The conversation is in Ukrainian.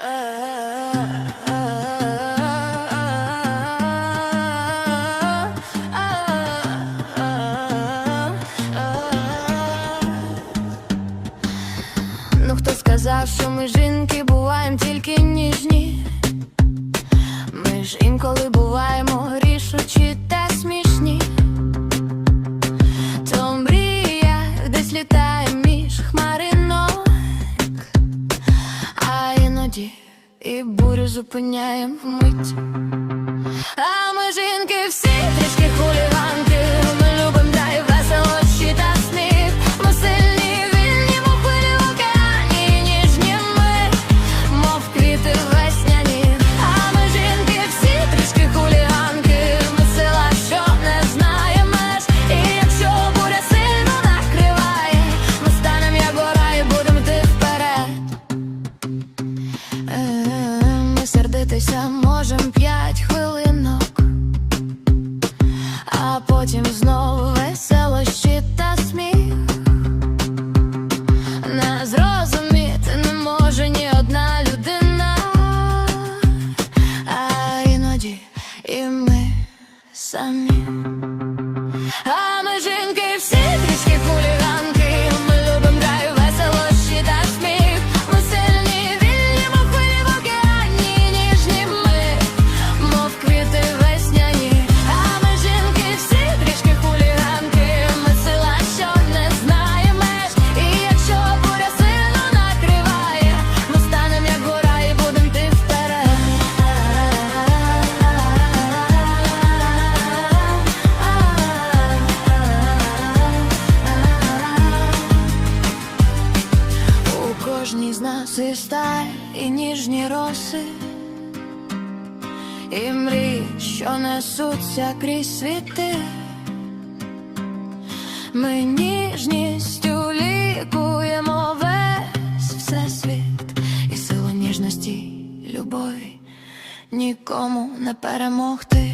Ну хто сказав, що ми жінки буваємо тільки ніжні? Ми ж інколи буваємо рішучі і бурю зупиняємо вмить. Сердитися можем п'ять хвилинок, а потім знову веселощі та сміх. Не зрозуміти не може ні одна людина, а іноді і ми самі. Кожній з нас і сталь, і ніжні роси, і мрії, що несуться крізь світи. Ми ніжністю лікуємо весь всесвіт, і силу ніжності, любові нікому не перемогти.